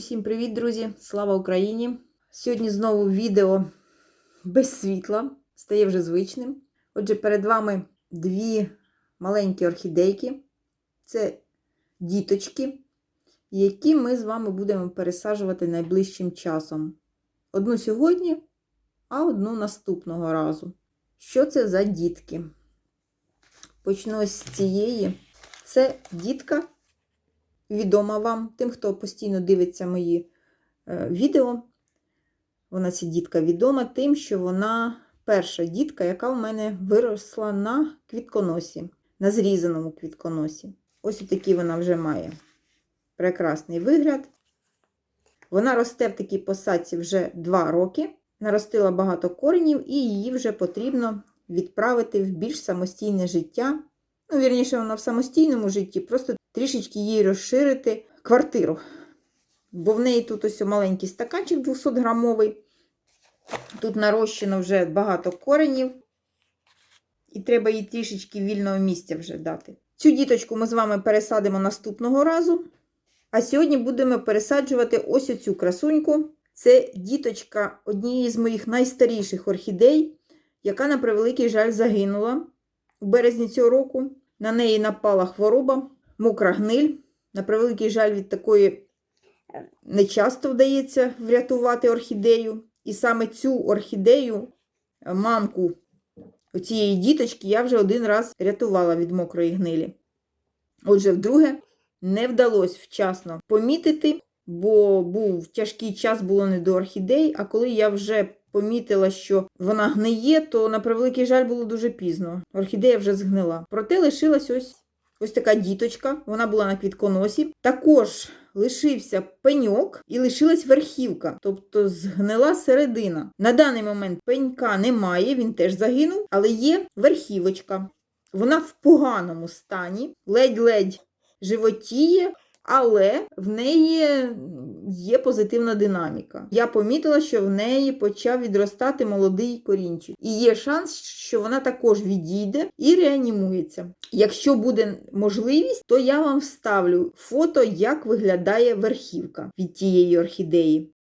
Усім привіт, друзі! Слава Україні! Сьогодні знову відео без світла, стає вже звичним. Отже, перед вами дві маленькі орхідейки. Це діточки, які ми з вами будемо пересаджувати найближчим часом. Одну сьогодні, а одну наступного разу. Що це за дітки? Почну з цієї. Це дітка відома вам, тим, хто постійно дивиться мої е, відео. Вона ця дітка відома тим, що вона перша дітка, яка в мене виросла на квітконосі, на зрізаному квітконосі. Ось такий вона вже має прекрасний вигляд. Вона росте в такій посадці вже 2 роки, наростила багато коренів, і її вже потрібно відправити в більш самостійне життя. Ну, вірніше, вона в самостійному житті, просто трішечки їй розширити квартиру. Бо в неї тут ось маленький стаканчик 200 грамовий. Тут нарощено вже багато коренів. І треба їй трішечки вільного місця вже дати. Цю діточку ми з вами пересадимо наступного разу. А сьогодні будемо пересаджувати ось оцю красуньку. Це діточка однієї з моїх найстаріших орхідей, яка, на превеликий жаль, загинула у березні цього року. На неї напала хвороба, мокра гниль. На превеликий жаль, від такої не часто вдається врятувати орхідею. І саме цю орхідею, мамку цієї діточки, я вже один раз рятувала від мокрої гнилі. Отже, вдруге, не вдалося вчасно помітити, бо був тяжкий час, було не до орхідей. А коли я вже помітила, що вона гниє, то на превеликий жаль було дуже пізно. Орхідея вже згнила. Проте лишилась ось ось така діточка, вона була на квітконосі. Також лишився пеньок і лишилась верхівка, тобто згнила середина. На даний момент пенька немає, він теж загинув, але є верхівочка. Вона в поганому стані, ледь-ледь животіє, але в неї є позитивна динаміка. Я помітила, що в неї почав відростати молодий корінчик. І є шанс, що вона також відійде і реанімується. Якщо буде можливість, то я вам вставлю фото, як виглядає верхівка від тієї орхідеї.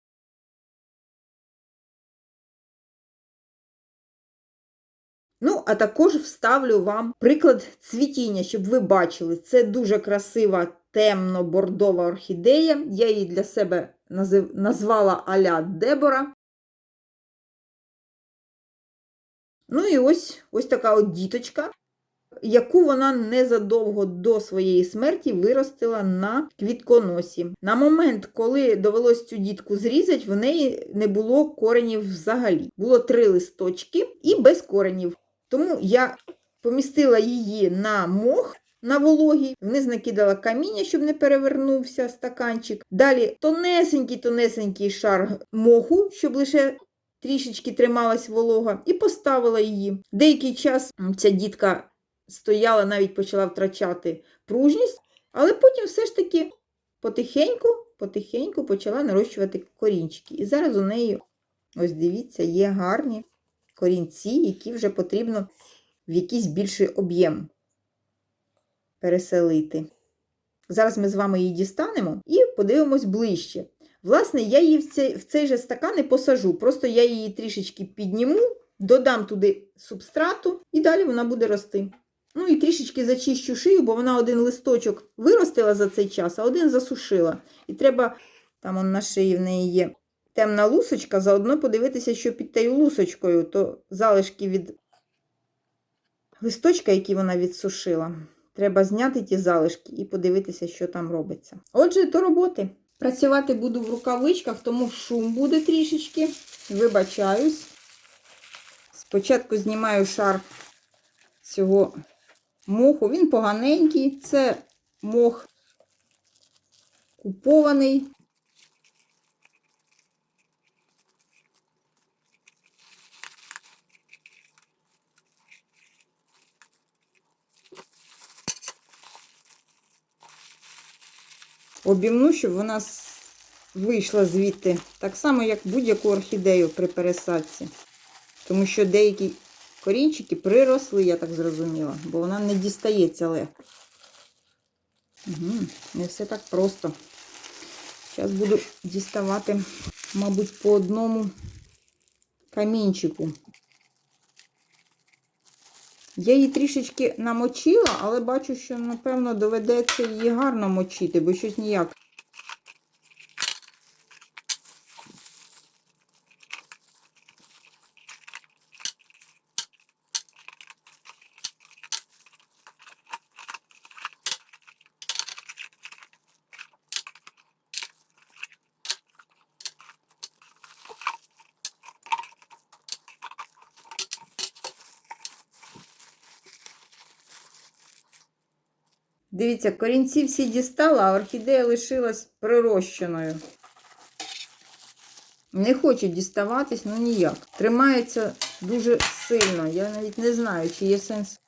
Ну, а також вставлю вам приклад цвітіння, щоб ви бачили. Це дуже красива темно-бордова орхідея. Я її для себе назвала Аля Дебора. Ну і ось ось така от діточка, яку вона незадовго до своєї смерті виростила на квітконосі. На момент, коли довелось цю дітку зрізати, в неї не було коренів взагалі. Було три листочки і без коренів. Тому я помістила її на мох на вологі, вниз накидала каміння, щоб не перевернувся стаканчик. Далі тонесенький-тонесенький шар моху, щоб лише трішечки трималась волога, і поставила її. Деякий час ця дітка стояла, навіть почала втрачати пружність, але потім все ж таки потихеньку, потихеньку почала нарощувати корінчики. І зараз у неї, ось дивіться, є гарні корінці, які вже потрібно в якийсь більший об'єм переселити. Зараз ми з вами її дістанемо і подивимось ближче. Власне, я її в цей, в цей же стакан не посажу, просто я її трішечки підніму, додам туди субстрату, і далі вона буде рости. Ну і трішечки зачищу шию, бо вона один листочок виростила за цей час, а один засушила. І треба, там он на шиї в неї є темна лусочка, заодно подивитися, що під тією лусочкою, то залишки від листочка, який вона відсушила. Треба зняти ті залишки і подивитися, що там робиться. Отже, до роботи. Працювати буду в рукавичках, тому шум буде трішечки. Вибачаюсь. Спочатку знімаю шар цього моху. Він поганенький. Це мох купований. Обімну, щоб вона вийшла звідти. Так само, як будь-яку орхідею при пересадці. Тому що деякі корінчики приросли, я так зрозуміла, бо вона не дістається легко. Угу, не все так просто. Зараз буду діставати, мабуть, по одному камінчику. Я її трішечки намочила, але бачу, що, напевно, доведеться її гарно мочити, бо щось ніяк. Дивіться, корінці всі дістала, а орхідея лишилась прирощеною. Не хоче діставатись, ну ніяк. Тримається дуже сильно. Я навіть не знаю, чи є сенс.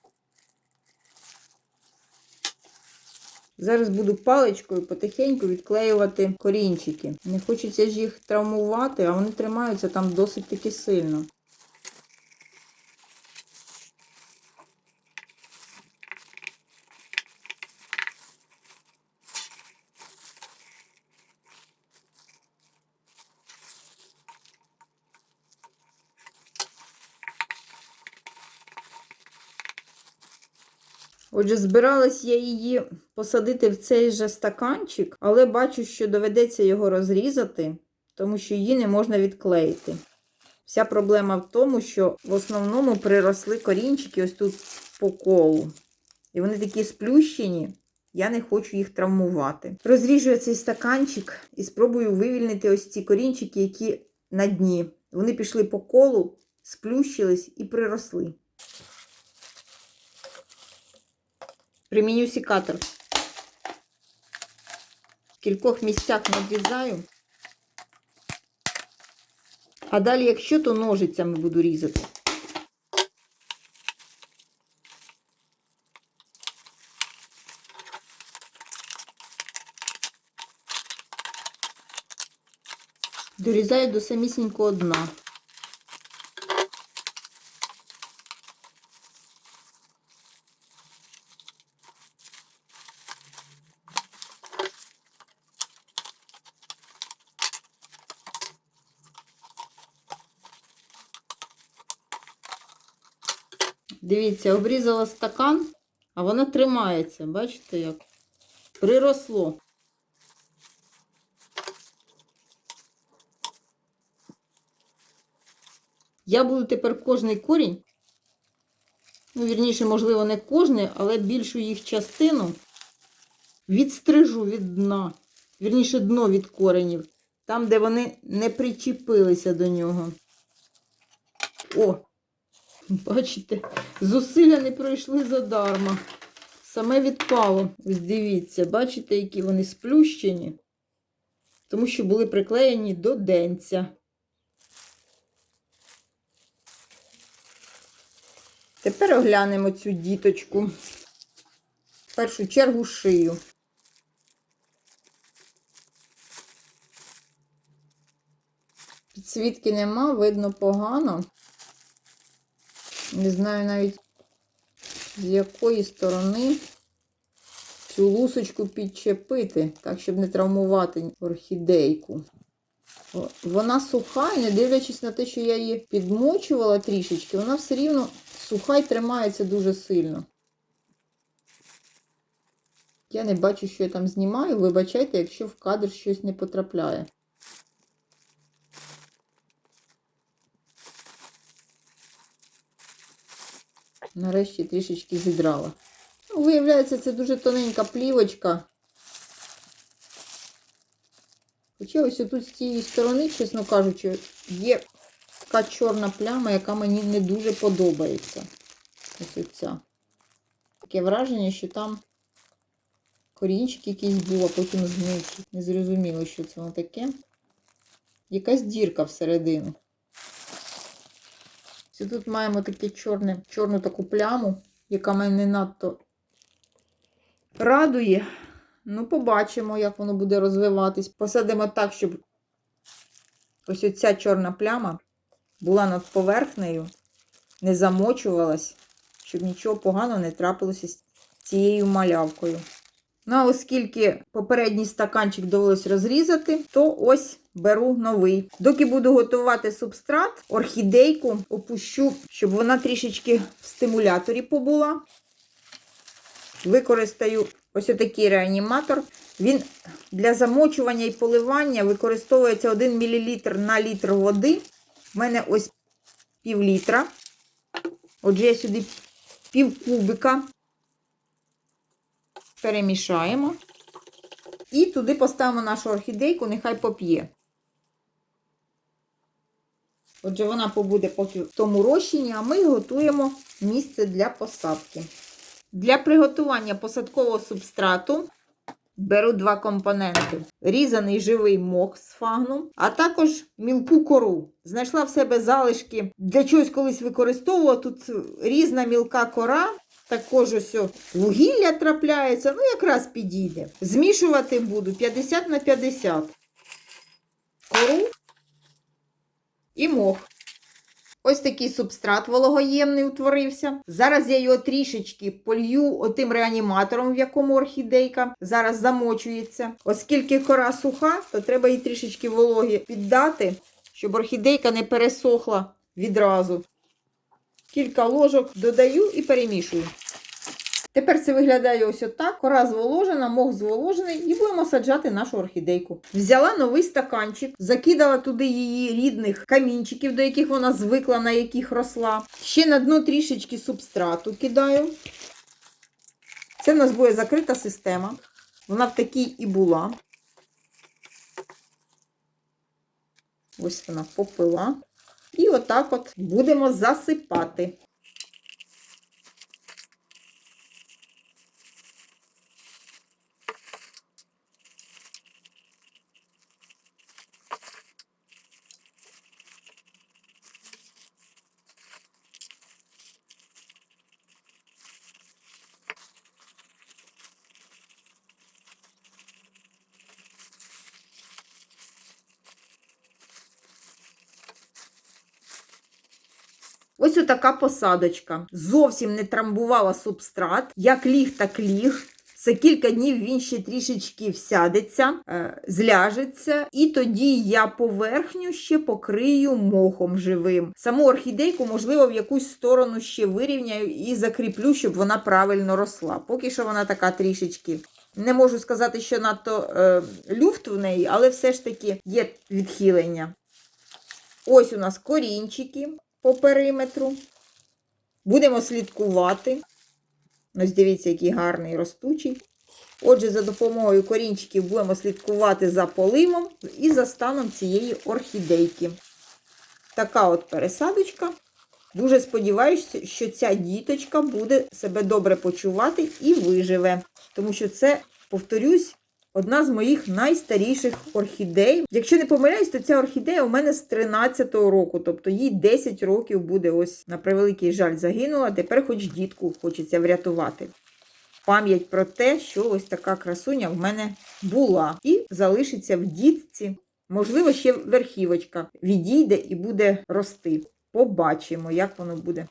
Зараз буду паличкою потихеньку відклеювати корінчики. Не хочеться ж їх травмувати, а вони тримаються там досить таки сильно. Отже, збиралась я її посадити в цей же стаканчик, але бачу, що доведеться його розрізати, тому що її не можна відклеїти. Вся проблема в тому, що в основному приросли корінчики ось тут по колу. І вони такі сплющені, я не хочу їх травмувати. Розріжу цей стаканчик і спробую вивільнити ось ці корінчики, які на дні. Вони пішли по колу, сплющились і приросли. Приміню секатор. В кількох місцях надрізаю. А далі, якщо, то ножицями буду різати. Дорізаю до самісінького дна. Дивіться, обрізала стакан, а вона тримається. Бачите як? Приросло. Я буду тепер кожний корінь, ну, вірніше, можливо, не кожний, але більшу їх частину відстрижу від дна. Вірніше, дно від коренів. Там, де вони не причепилися до нього. О! Бачите, зусилля не пройшли задарма. Саме відпало. Ось дивіться, бачите, які вони сплющені, тому що були приклеєні до денця. Тепер оглянемо цю діточку. В першу чергу шию. Підсвітки нема, видно погано. Не знаю навіть з якої сторони цю лусочку підчепити, так, щоб не травмувати орхідейку. Вона суха, і не дивлячись на те, що я її підмочувала трішечки, вона все рівно суха і тримається дуже сильно. Я не бачу, що я там знімаю. Вибачайте, якщо в кадр щось не потрапляє. Нарешті трішечки зідрала. Ну, виявляється, це дуже тоненька плівочка. Хоча ось тут з цієї сторони, чесно кажучи, є така чорна пляма, яка мені не дуже подобається. Ось оця. Таке враження, що там корінчик якийсь був, а потім зник. Не зрозуміло, що це воно таке. Якась дірка всередину. Ось тут маємо таке чорне, чорну таку пляму, яка мене не надто радує. Ну, побачимо, як воно буде розвиватись. Посадимо так, щоб ось оця чорна пляма була над поверхнею. не замочувалась, щоб нічого поганого не трапилося з цією малявкою. Ну, а оскільки попередній стаканчик довелось розрізати, то ось беру новий. Доки буду готувати субстрат, орхідейку опущу, щоб вона трішечки в стимуляторі побула. Використаю ось отакий реаніматор. Він для замочування і поливання використовується 1 мл на літр води. У мене ось пів літра. Отже, я сюди пів кубика перемішаємо. І туди поставимо нашу орхідейку, нехай поп'є. Отже, вона побуде поки в тому розчині, а ми готуємо місце для посадки. Для приготування посадкового субстрату беру два компоненти: різаний живий мох з фагну, а також мілку кору. Знайшла в себе залишки для чогось колись використовувала. Тут різна мілка кора. Також ось вугілля трапляється, ну якраз підійде. Змішувати буду 50 на 50. Кору і мох. Ось такий субстрат вологоємний утворився. Зараз я його трішечки полью отим реаніматором, в якому орхідейка зараз замочується. Оскільки кора суха, то треба їй трішечки вологі піддати, щоб орхідейка не пересохла відразу. Кілька ложок додаю і перемішую. Тепер це виглядає ось отак. Кора зволожена, мох зволожений, і будемо саджати нашу орхідейку. Взяла новий стаканчик, закидала туди її рідних камінчиків, до яких вона звикла, на яких росла. Ще на дно трішечки субстрату кидаю. Це в нас буде закрита система. Вона в такій і була. Ось вона попила. І отак от будемо засипати. Ось отака посадочка. Зовсім не трамбувала субстрат. Як ліг, так ліг. За кілька днів він ще трішечки всядеться, е, зляжеться, і тоді я поверхню ще покрию мохом живим. Саму орхідейку, можливо, в якусь сторону ще вирівняю і закріплю, щоб вона правильно росла. Поки що вона така трішечки. Не можу сказати, що надто е, люфт в неї, але все ж таки є відхилення. Ось у нас корінчики по периметру. Будемо слідкувати. Ось дивіться, який гарний ростучий. Отже, за допомогою корінчиків будемо слідкувати за поливом і за станом цієї орхідейки. Така от пересадочка. Дуже сподіваюся, що ця діточка буде себе добре почувати і виживе. Тому що це, повторюсь, одна з моїх найстаріших орхідей. Якщо не помиляюсь, то ця орхідея у мене з 13-го року, тобто їй 10 років буде ось, на превеликий жаль, загинула. Тепер хоч дітку хочеться врятувати. Пам'ять про те, що ось така красуня в мене була. І залишиться в дітці. Можливо, ще верхівочка відійде і буде рости. Побачимо, як воно буде.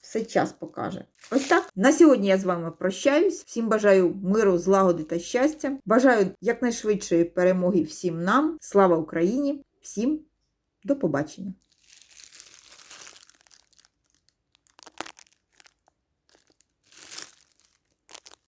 Все час покаже. Ось так. На сьогодні я з вами прощаюсь. Всім бажаю миру, злагоди та щастя. Бажаю якнайшвидшої перемоги всім нам. Слава Україні! Всім до побачення!